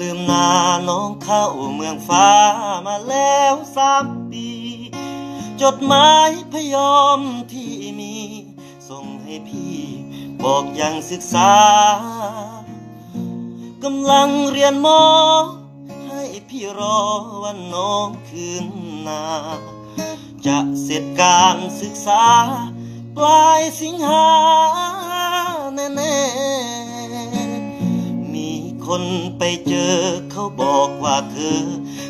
ลืมนาน้องเข้าเมืองฟ้ามาแล้วสามปี จดหมายพยอมที่มี ส่งให้พี่บอกยังศึกษากำลังเรียนมอ ให้พี่รอวันน้องคืนนา จะเสร็จการศึกษา ปลายสิงหา คนไปเจอเขาบอกว่าเธอ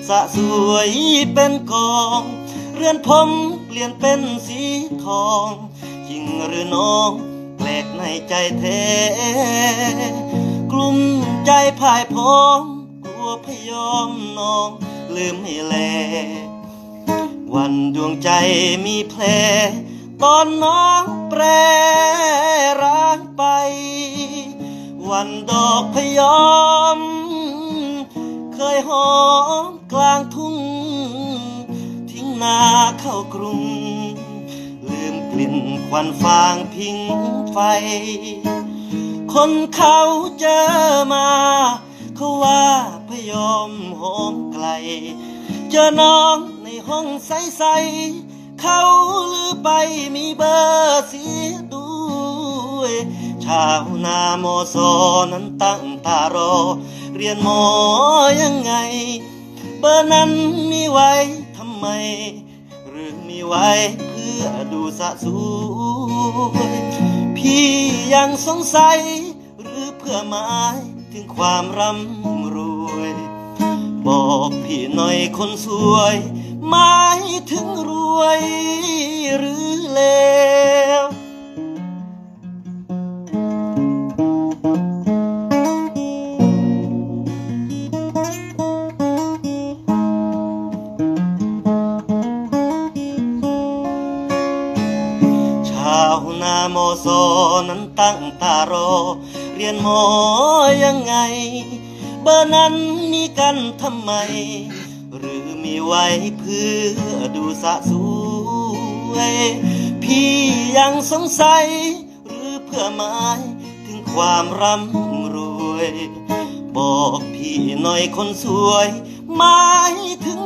สะสวยเป็นกอง เรือนผมเปลี่ยนเป็นสีทอง จริงหรือน้องแปลกในใจแท้กลุ่มใจพ่ายพองกลัวพยอมน้องลืมให้แล วันดวงใจมีแผลตอนน้องแปรร้างไป วันดอกพยอม เคยหอมกลางทุ่ง ทิ้งนาเข้ากรุง ลืมกลิ่นควันฟางพิงไฟ คนเขาเจอมา เขาว่าพยอมหอมไกล เจอน้องในห้องใสๆเขาลือไปมีเบอร์เสียด้วย ชาวนาโมโซนั้นตั้งตารอ เรียนหมอยังไง เบอร์นั้นมีไว้ทำไม หรือมีไว้เพื่อดูสะสวยพี่ยังสงสัย หรือเพื่อหมายถึงความร่ำรวย บอกพี่หน่อยคนสวยหมายถึงรวยาโมโซนั้นตั้งตารอ เรียนหมอยังไง เบอร์นั้นมีกันทำไม หรือมีไว้เพื่อดูสะสวยพี่ยังสงสัย หรือเพื่อหมายถึงความร่ำรวย บอกพี่หน่อยคนสวยหมายถึง